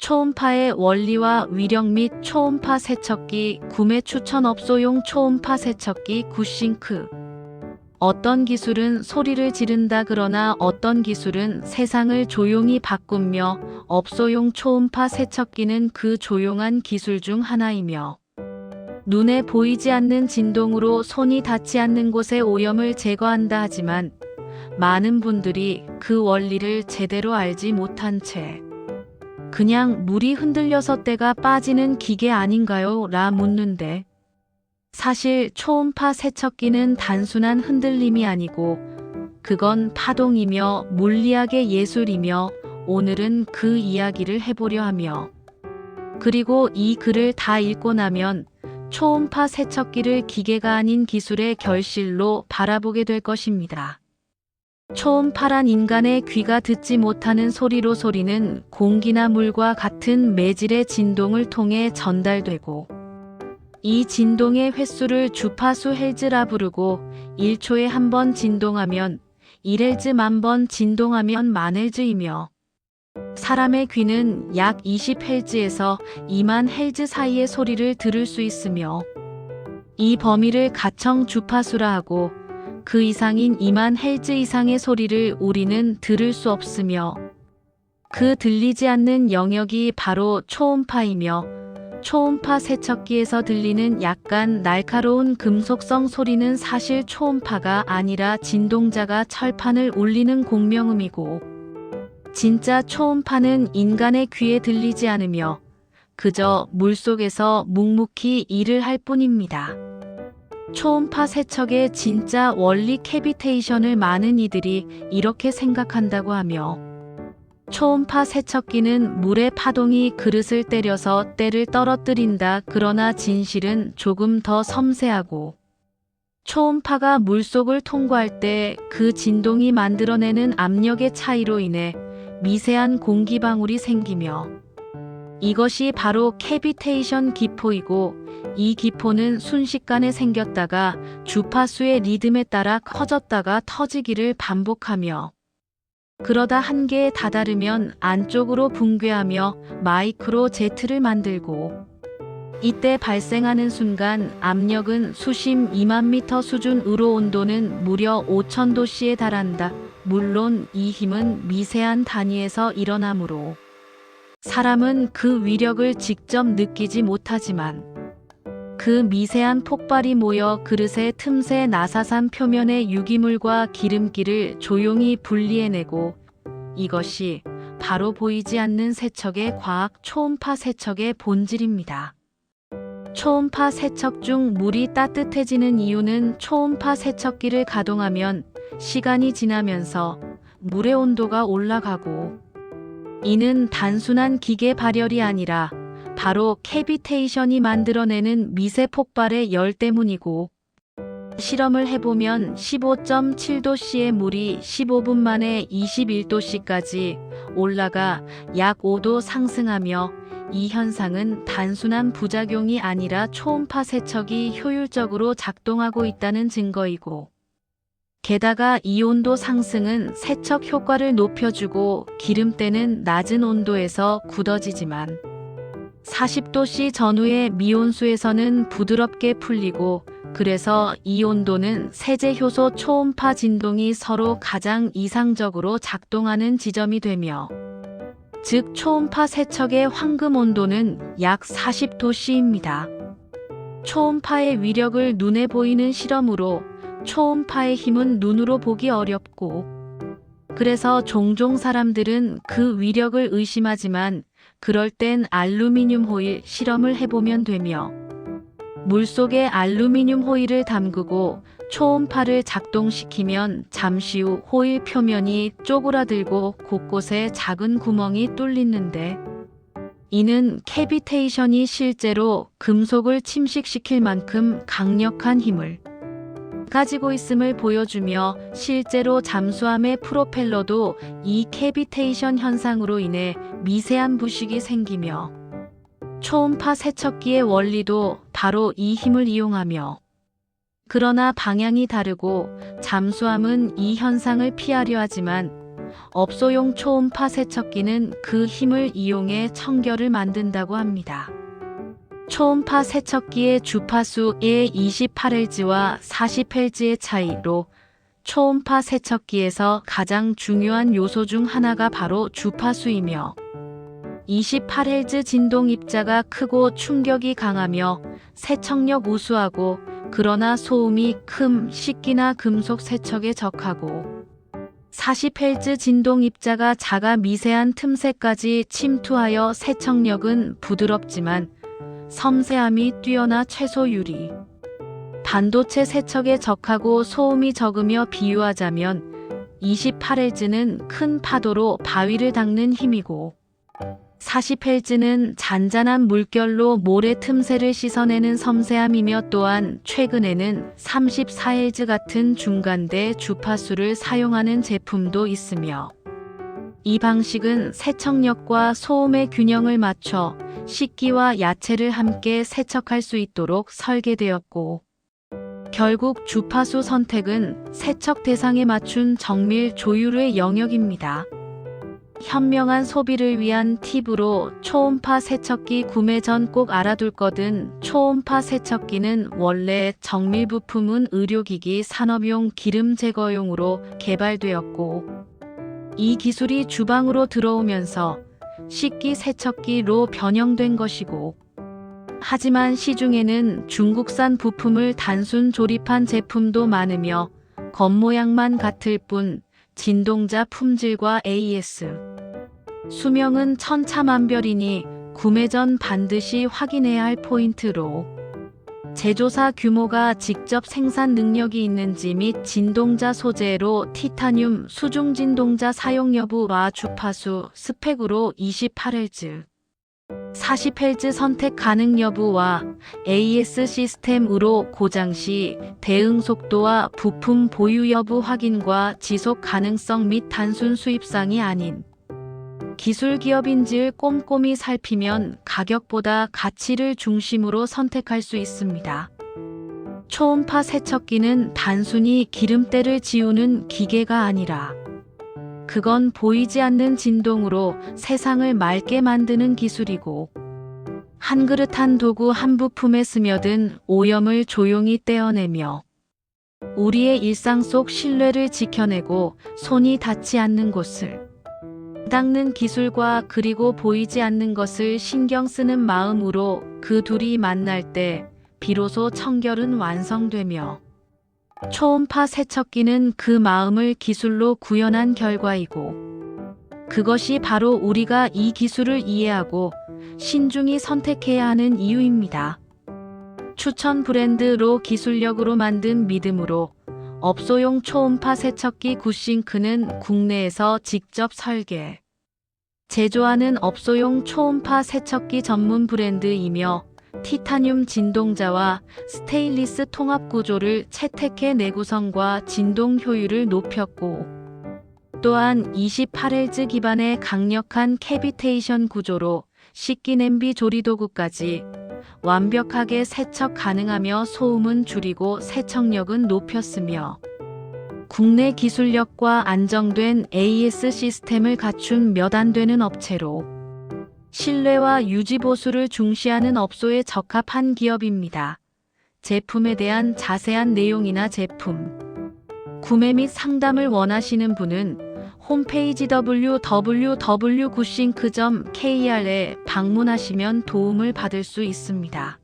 초음파의 원리와 위력 및 초음파 세척기 구매 추천 업소용 초음파 세척기 굿싱크. 어떤 기술은 소리를 지른다 그러나 어떤 기술은 세상을 조용히 바꾸며 업소용 초음파 세척기는 그 조용한 기술 중 하나이며 눈에 보이지 않는 진동으로 손이 닿지 않는 곳의 오염을 제거한다 하지만 많은 분들이 그 원리를 제대로 알지 못한 채 그냥 물이 흔들려서 때가 빠지는 기계 아닌가요? 라 묻는데 사실 초음파 세척기는 단순한 흔들림이 아니고 그건 파동이며 물리학의 예술이며 오늘은 그 이야기를 해보려 하며 그리고 이 글을 다 읽고 나면 초음파 세척기를 기계가 아닌 기술의 결실로 바라보게 될 것입니다. 초음파란 인간의 귀가 듣지 못하는 소리로 소리는 공기나 물과 같은 매질의 진동을 통해 전달되고 이 진동의 횟수를 주파수 헬즈라 부르고 1초에 한 번 진동하면 1헬즈 만 번 진동하면 만 헬즈이며 사람의 귀는 약 20헬즈에서 2만 헬즈 사이의 소리를 들을 수 있으며 이 범위를 가청 주파수라 하고 그 이상인 2만 헬즈 이상의 소리를 우리는 들을 수 없으며 그 들리지 않는 영역이 바로 초음파이며 초음파 세척기에서 들리는 약간 날카로운 금속성 소리는 사실 초음파가 아니라 진동자가 철판을 울리는 공명음이고 진짜 초음파는 인간의 귀에 들리지 않으며 그저 물속에서 묵묵히 일을 할 뿐입니다. 초음파 세척의 진짜 원리 캐비테이션을 많은 이들이 이렇게 생각한다고 하며 초음파 세척기는 물의 파동이 그릇을 때려서 때를 떨어뜨린다. 그러나 진실은 조금 더 섬세하고 초음파가 물속을 통과할 때 그 진동이 만들어내는 압력의 차이로 인해 미세한 공기방울이 생기며 이것이 바로 캐비테이션 기포이고 이 기포는 순식간에 생겼다가 주파수의 리듬에 따라 커졌다가 터지기를 반복하며 그러다 한계에 다다르면 안쪽으로 붕괴하며 마이크로 제트를 만들고 이때 발생하는 순간 압력은 수심 2만 미터 수준으로 온도는 무려 5천 도씨에 달한다. 물론 이 힘은 미세한 단위에서 일어나므로 사람은 그 위력을 직접 느끼지 못하지만 그 미세한 폭발이 모여 그릇의 틈새 나사산 표면의 유기물과 기름기를 조용히 분리해내고 이것이 바로 보이지 않는 세척의 과학 초음파 세척의 본질입니다. 초음파 세척 중 물이 따뜻해지는 이유는 초음파 세척기를 가동하면 시간이 지나면서 물의 온도가 올라가고 이는 단순한 기계 발열이 아니라 바로 캐비테이션이 만들어내는 미세 폭발의 열 때문이고 실험을 해보면 15.7도씨의 물이 15분 만에 21도씨까지 올라가 약 5도 상승하며 이 현상은 단순한 부작용이 아니라 초음파 세척이 효율적으로 작동하고 있다는 증거이고 게다가 이 온도 상승은 세척 효과를 높여주고 기름때는 낮은 온도에서 굳어지지만 40도씨 전후의 미온수에서는 부드럽게 풀리고 그래서 이 온도는 세제 효소 초음파 진동이 서로 가장 이상적으로 작동하는 지점이 되며 즉 초음파 세척의 황금 온도는 약 40도씨입니다. 초음파의 위력을 눈에 보이는 실험으로 초음파의 힘은 눈으로 보기 어렵고 그래서 종종 사람들은 그 위력을 의심하지만 그럴 땐 알루미늄 호일 실험을 해보면 되며 물속에 알루미늄 호일을 담그고 초음파를 작동시키면 잠시 후 호일 표면이 쪼그라들고 곳곳에 작은 구멍이 뚫리는데 이는 캐비테이션이 실제로 금속을 침식시킬 만큼 강력한 힘을 가지고 있음을 보여주며 실제로 잠수함의 프로펠러도 이 캐비테이션 현상으로 인해 미세한 부식이 생기며 초음파 세척기의 원리도 바로 이 힘을 이용하며 그러나 방향이 다르고 잠수함은 이 현상을 피하려 하지만 업소용 초음파 세척기는 그 힘을 이용해 청결을 만든다고 합니다. 초음파 세척기의 주파수의 28Hz와 40Hz의 차이로 초음파 세척기에서 가장 중요한 요소 중 하나가 바로 주파수이며 28Hz 진동 입자가 크고 충격이 강하며 세척력 우수하고 그러나 소음이 큼 식기나 금속 세척에 적하고 40Hz 진동 입자가 작아 미세한 틈새까지 침투하여 세척력은 부드럽지만 섬세함이 뛰어나 최소 유리. 반도체 세척에 적하고 소음이 적으며 비유하자면 28Hz는 큰 파도로 바위를 닦는 힘이고 40Hz는 잔잔한 물결로 모래 틈새를 씻어내는 섬세함이며 또한 최근에는 34Hz 같은 중간대 주파수를 사용하는 제품도 있으며 이 방식은 세척력과 소음의 균형을 맞춰 식기와 야채를 함께 세척할 수 있도록 설계되었고 결국 주파수 선택은 세척 대상에 맞춘 정밀 조율의 영역입니다. 현명한 소비를 위한 팁으로 초음파 세척기 구매 전 꼭 알아둘 것은 초음파 세척기는 원래 정밀 부품은 의료기기 산업용 기름 제거용으로 개발되었고 이 기술이 주방으로 들어오면서 식기 세척기로 변형된 것이고 하지만 시중에는 중국산 부품을 단순 조립한 제품도 많으며 겉모양만 같을 뿐 진동자 품질과 AS 수명은 천차만별이니 구매 전 반드시 확인해야 할 포인트로 제조사 규모가 직접 생산 능력이 있는지 및 진동자 소재로 티타늄 수중 진동자 사용 여부와 주파수 스펙으로 28Hz 40Hz 선택 가능 여부와 AS 시스템으로 고장 시 대응 속도와 부품 보유 여부 확인과 지속 가능성 및 단순 수입상이 아닌 기술 기업인지를 꼼꼼히 살피면 가격보다 가치를 중심으로 선택할 수 있습니다. 초음파 세척기는 단순히 기름때를 지우는 기계가 아니라 그건 보이지 않는 진동으로 세상을 맑게 만드는 기술이고 한 그릇 한 도구 한 부품에 스며든 오염을 조용히 떼어내며 우리의 일상 속 신뢰를 지켜내고 손이 닿지 않는 곳을 닦는 기술과 그리고 보이지 않는 것을 신경 쓰는 마음으로 그 둘이 만날 때 비로소 청결은 완성되며 초음파 세척기는 그 마음을 기술로 구현한 결과이고 그것이 바로 우리가 이 기술을 이해하고 신중히 선택해야 하는 이유입니다. 추천 브랜드로 기술력으로 만든 믿음으로 업소용 초음파 세척기 굿싱크는 국내에서 직접 설계, 제조하는 업소용 초음파 세척기 전문 브랜드이며 티타늄 진동자와 스테인리스 통합 구조를 채택해 내구성과 진동 효율을 높였고 또한 28Hz 기반의 강력한 캐비테이션 구조로 식기 냄비 조리도구까지 완벽하게 세척 가능하며 소음은 줄이고 세척력은 높였으며 국내 기술력과 안정된 AS 시스템을 갖춘 몇 안 되는 업체로 신뢰와 유지 보수를 중시하는 업소에 적합한 기업입니다. 제품에 대한 자세한 내용이나 제품, 구매 및 상담을 원하시는 분은 홈페이지 www.gushink.kr에 방문하시면 도움을 받을 수 있습니다.